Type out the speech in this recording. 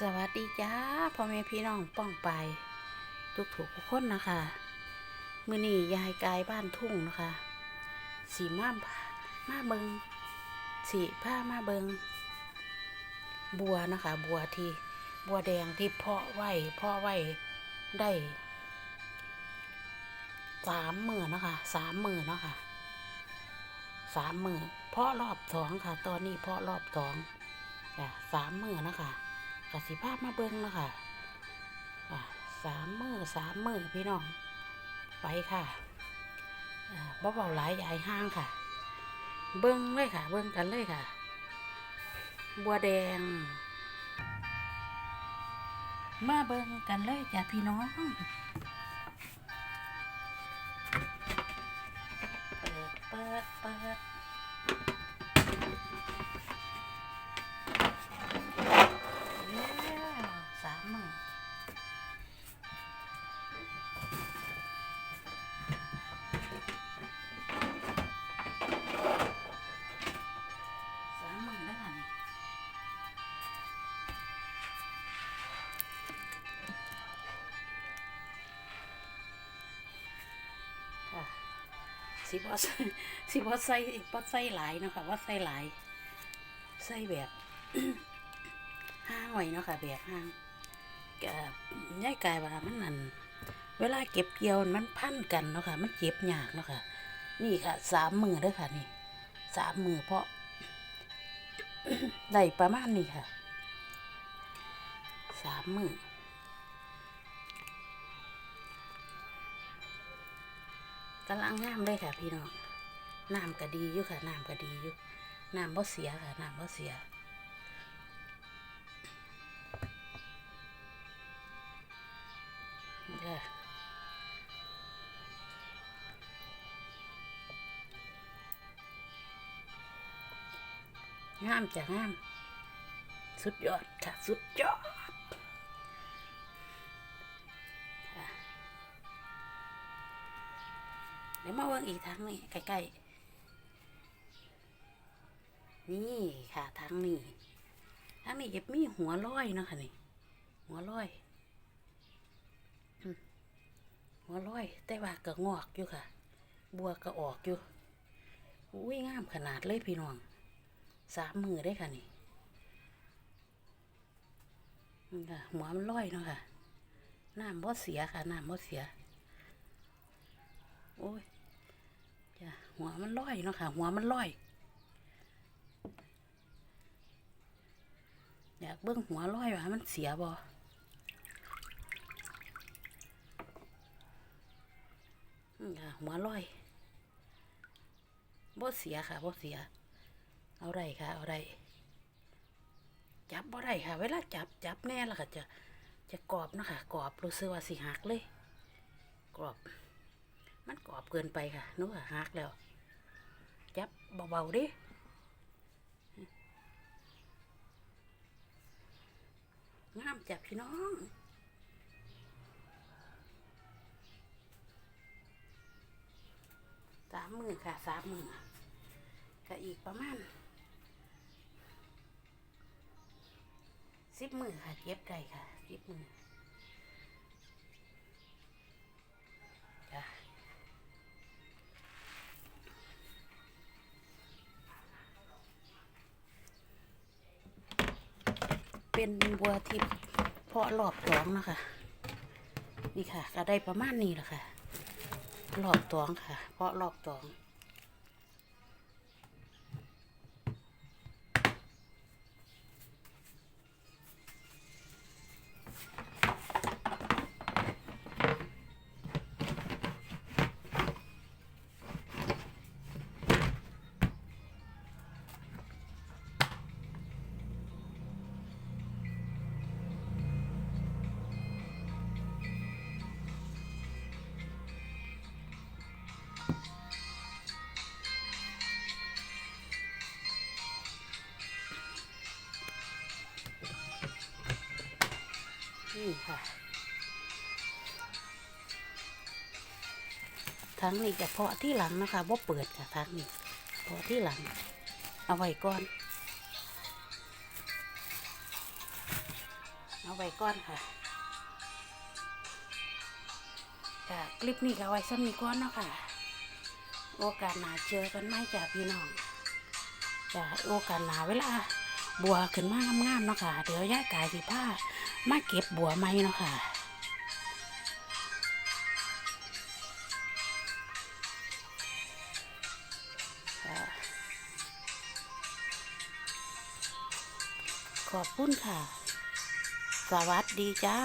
สวัสดีจ้าพ่อแม่พี่น้องป้องไป ทุกถูกทุกคนนะคะมือนี้ยายกายบ้านทุ่งนะคะสีมามาเบิงสีผ้ามาเบิงบัวนะคะ บัวที่บัวแดงที่เพาะไว้เพาะไว้ได้สามหมื่นนะคะสามหมื่นนะคะสามหมื่นเพาะรอบสองค่ะ ตอนนี้เพาะรอบสองสามหมื่นนะคะ กสิภาพมาเบิ้งเนาะคะอะสามมือสามมือพี่น้อง ไปค่ะอ่าบ่เบาหลายใหญ่ห้างค่ะ เบิ้งเลยค่ะ เบิ้งกันเลยค่ะ บัวแดง มาเบิ้งกันเลยจ้ะพี่น้อง สิบอใส่สิบอใส่บอใส่หลายเนาะค่ะว่าใส่หลาย ใส่แบบห้างไว้เนาะค่ะแบบห้างกะย่ายกายว่ามันนั่นเวลาเก็บเกี่ยวมันพันกันเนาะค่ะ มันเจ็บยากเนาะค่ะ นี่ค่ะสามมือเด้อค่ะนี่สามมือเพราะได้ประมาณนี้ค่ะสามมือ กำลังงามเลยค่ะ พี่น้องน้ำก็ดีอยู่ค่ะน้ำก็ดีอยู่น้ำบ่เสียค่ะน้ำบ่เสียค่ะงามจ้ะงาม สุดยอดค่ะ สุดยอด มาเบิ่งอีกทางนี้ใกล้ๆนี่ค่ะทางนี้ทางนี้จะมีหัวลอยเนาะค่ะนี่ หัวลอยหัวลอย แต่ว่าก็งอกอยู่ค่ะ บัวก็ออกอยู่อุ้ยงามขนาดเลยพี่น้องสามมือได้ค่ะนี่ค่ะหัวมันลอยเนาะค่ะน้ำบ่เสียค่ะน้ำบ่เสีย โอ้ย หัวมันลอยเนาะค่ะ หัวมันลอย อยากเบิ้งหัวลอยว่ามันเสียบอะหัวลอยบ่เสียค่ะบ่เสีย เอาไรค่ะ เอาไรจับบ่ได้ค่ะ เวลาจับจับแน่ล้วค่ะจะจะกรอบนะคะกรอบรู้สึกว่าสิหักเลย กรอบ มันกรอบเกินไปค่ะนึกว่าหักแล้ว จับเบาๆดิงามจับพี่น้องสามมือค่ะสามมือก็อีกประมาณสิบมือค่ะเก็บได้ค่ะสิบมือ เป็นบัวทิพย์เพาะรอบตองนะคะนี่ค่ะ ก็ได้ประมาณนี้แหละค่ะรอบตองค่ะ เพาะรอบตอง นี่ค่ะ ทั้งนี้จะเพาะที่หลังนะคะว่าเปิดค่ะทั้งนี้เพาะที่หลัง เอาไว้ก่อน เอาไว้ก่อนค่ะค่ะคลิปนี้ก็ไว้ซ้ำนี้ก่อนเนาะค่ะ โอกาสหนาเจอกันไหมจ้ะพี่น้องจ้ะโอกาสหนาเวลาบัวขึ้นมางามๆเนาะค่ะ เดี๋ยวย่ากายสิผ้า มาเก็บบัวไม้เนาะคะค่ะ ขอบคุณค่ะ สวัสดีจ้า